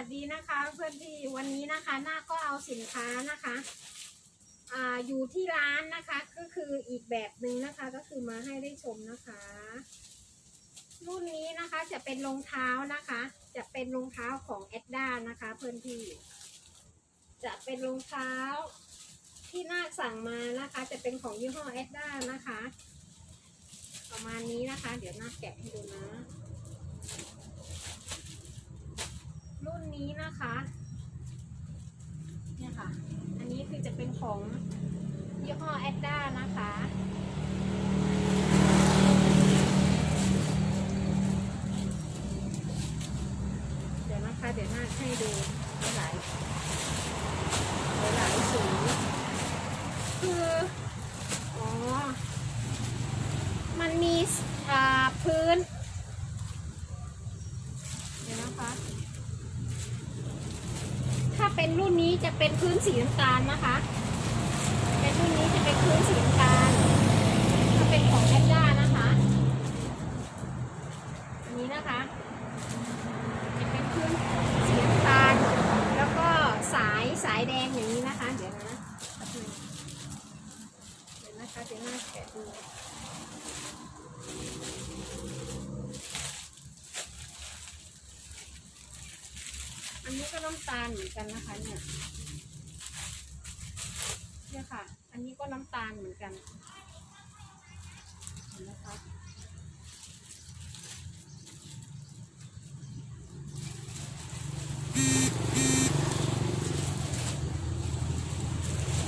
วัสดีนะคะ เพื่อนที่วันนี้นะคะหน้าก็เอาสินค้านะคะอ่าอยู่ที่ร้านนะคะ ก็คืออีกแบบหนึ่งนะคะ ก็คือมาให้ได้ชมนะคะ รุ่นนี้นะคะจะเป็นรองเท้านะคะ จะเป็นรองเท้าของแอดด้านะคะ เพื่อนที่ จะเป็นรองเท้าที่นาคสั่งมานะคะ จะเป็นของยี่ห้อแอดด้านะคะ ประมาณนี้นะคะ เดี๋ยวนาคแกะให้ดูนะ รุ่นนี้นะคะเนี่ยค่ะ อันนี้คือจะเป็นของยี่ห้อแอดด้านะคะเดี๋ยวนะคะ เดี๋ยวนาให้ดูหลายหลายสีคืออ๋อมันมีอ่าพื้น เดี๋ยวนะคะ เป็นรุ่นนี้จะเป็นพื้นสีน้ำตาลนะคะ เป็นรุ่นนี้จะเป็นพื้นสีน้ำตาล ถ้าเป็นของแอดด้านะคะ อันนี้นะคะ จะเป็นพื้นสีน้ำตาล แล้วก็สายสายแดงอย่างนี้นะคะ เดี๋ยวนะแป๊บนึงเดี๋ยวนะคะเดี๋ยวหน้าแกะดู อันนี้ก็น้ำตาลเหมือนกันนะคะเนี่ยเนี่ยค่ะ อันนี้ก็น้ำตาลเหมือนกันเห็นนะคะ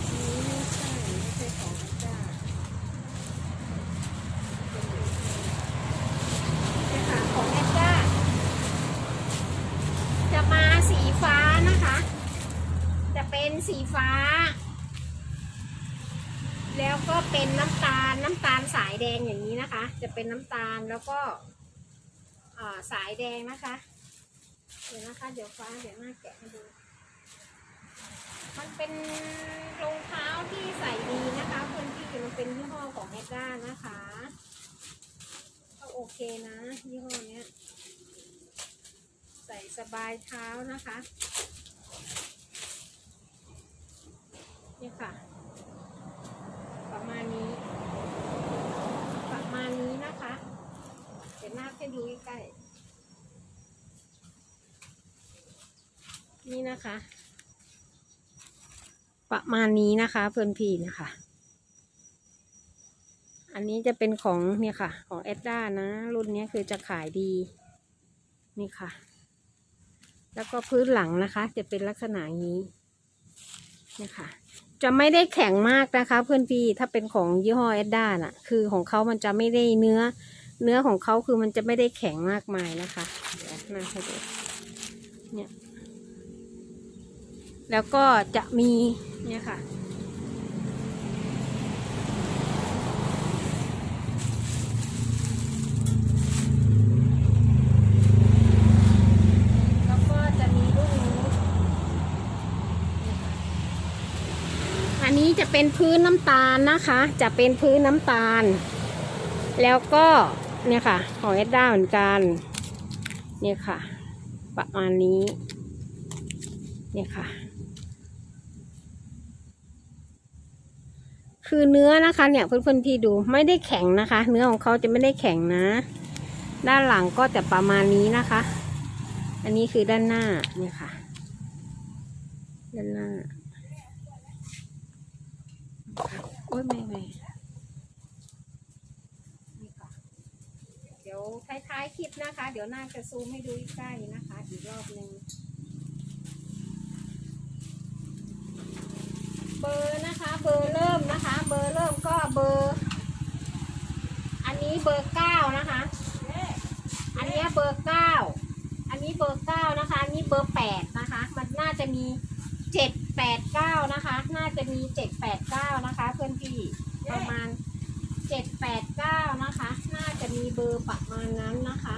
อันนี้ไม่ใช่ไม่ใช่ของพระเจ้าเนี่ยค่ะของแอดจ้า จะมาสีฟ้านะคะ จะ เป็นสีฟ้า แล้วก็เป็นน้ำตาลน้ำตาลสายแดงอย่างนี้นะคะ จะเป็นน้ำตาลแล้วก็สายแดงนะคะ เดี๋ยวนะคะ เดี๋ยวฟ้าเดี๋ยวหน้าแกะให้ดู มันเป็นรองเท้าที่ใส่ดีนะคะเพื่อนที่มันเป็นยี่ห้อของแอดด้านะคะก็โอเคนะยี่ห้อเนี้ย ใส่สบายเท้านะคะ นี่ค่ะ ประมาณนี้ ประมาณนี้นะคะเดี๋ยวหน้าให้ดูใกล้ๆนี่นะคะ ประมาณนี้นะคะเพื่อนพี่นะคะ อันนี้จะเป็นของเนี่ยค่ะ ของแอดด้านะ รุ่นนี้คือจะขายดี นี่ค่ะ แล้วก็พื้นหลังนะคะ จะเป็นลักษณะนี้นี่ค่ะ จะไม่ได้แข็งมากนะคะ เพื่อนพี่ถ้าเป็นของยี่ห้อเอ็ดด้าน่ะ คือของเขามันจะไม่ได้เนื้อ เนื้อของเขาคือมันจะไม่ได้แข็งมากมายนะคะเดี๋ยวน่าให้ดูเนี่ยแล้วก็จะมีเนี่ยค่ะ แล้วก็จะมีรุ่นนี้ อั นี้จะเป็นพื้นน้ำตาลนะคะ จะเป็นพื้นน้ำตาล แล้วก็เนี่ยค่ะ ของเอ็ดด้าเหมือนกัน เนี่ยค่ะ ประมาณนี้ เนี่ยค่ะ คือเนื้อนะคะเนี่ยเพื่อนๆที่ดูไม่ได้แข็งนะคะ เนื้อของเขาจะไม่ได้แข็งนะ ด้านหลังก็จะประมาณนี้นะคะ อันนี้คือด้านหน้าเนี่ยค่ะ ด้านหน้า โอ้ยไม่ไม่นี่ค่ะเดี๋ยวท้ายๆคลิปนะคะ เดี๋ยวน้าจะซูมให้ดูใกล้นะคะ อีกรอบหนึ่งเบอร์นะคะ เบอร์เริ่มนะคะ เบอร์เริ่มก็เบอร์ อันนี้เบอร์เก้านะคะ อันนี้เบอร์เก้าอันนี้เบอร์เก้านะคะอันนี้เบอร์แปดนะคะ มันน่าจะมี แปดเก้านะคะ น่าจะมีเจ็ดแปดเก้านะคะ เพื่อนพี่ประมาณเจ็ดแปดเก้านะคะ น่าจะมีเบอร์ประมาณนั้นนะคะ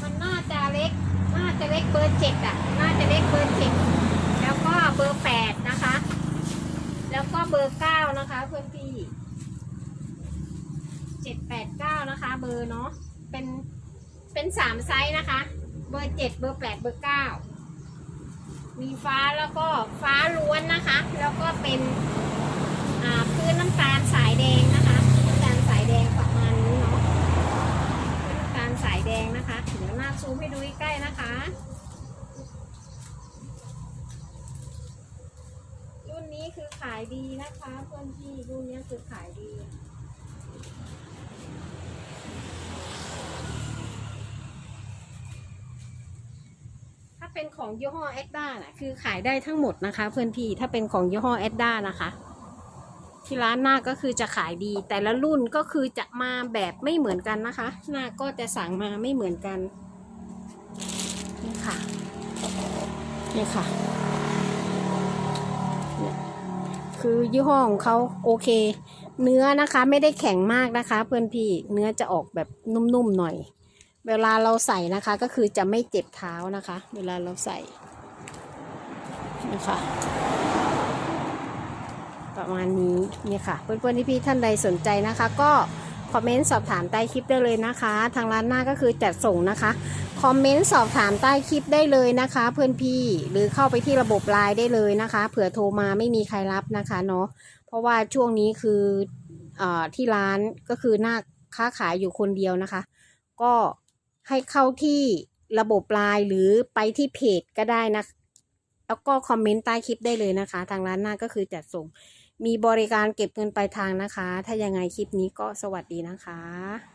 มันน่าจะเล็ก น่าจะเล็กเบอร์เจ็ดอะ น่าจะเล็กเบอร์เจ็ดแล้วก็เบอร์แปดนะคะ แล้วก็เบอร์เก้านะคะ เพื่อนพี่เจ็ดแปดเก้านะคะ เบอร์เนาะเป็นเป็นสามไซส์นะคะ เบอร์เจ็ดเบอร์แปดเบอร์เก้า มีฟ้าแล้วก็ฟ้าล้วนนะคะ แล้วก็เป็นพื้นน้ำตาลสายแดงนะคะน้ำตาลสายแดงประมาณนี้เนาะพื้นน้ำตาลสายแดงนะคะเดี๋ยวหน้าซูมให้ดูใกล้นะคะ รุ่นนี้คือขายดีนะคะเพื่อนพี่รุ่นนี้คือขายดี เป็นของยี่ห้อแอดด้าน่ะคือขายได้ทั้งหมดนะคะ เพื่อนพี่ถ้าเป็นของยี่ห้อแอดด้านะคะ ที่ร้านหน้าก็คือจะขายดี แต่ละรุ่นก็คือจะมาแบบไม่เหมือนกันนะคะ หน้าก็จะสั่งมาไม่เหมือนกันนี่ค่ะนี่ค่ะคือยี่ห้อของเขาโอเค เนื้อนะคะไม่ได้แข็งมากนะคะ เพื่อนพี่เนื้อจะออกแบบนุ่มๆหน่อย เวลาเราใส่นะคะก็คือจะไม่เจ็บเท้านะคะ เวลาเราใส่นะคะประมาณนี้นี่ค่ะ เพื่อนๆที่พี่ท่านใดสนใจนะคะ ก็คอมเมนต์สอบถามใต้คลิปได้เลยนะคะ ทางร้านหน้าก็คือจัดส่งนะคะคอมเมนต์สอบถามใต้คลิปได้เลยนะคะ เพื่อนพี่หรือเข้าไปที่ระบบไลน์ได้เลยนะคะเผื่อโทรมาไม่มีใครรับนะคะเนาะเพราะว่าช่วงนี้คือเออที่ร้านก็คือหน้าค้าขายอยู่คนเดียวนะคะ ก็ ให้เข้าที่ระบบไลน์หรือไปที่เพจก็ได้นะ แล้วก็คอมเมนต์ใต้คลิปได้เลยนะคะ ทางร้านหน้าก็คือจัดส่ง มีบริการเก็บเงินปลายทางนะคะ ถ้ายังไงคลิปนี้ก็สวัสดีนะคะ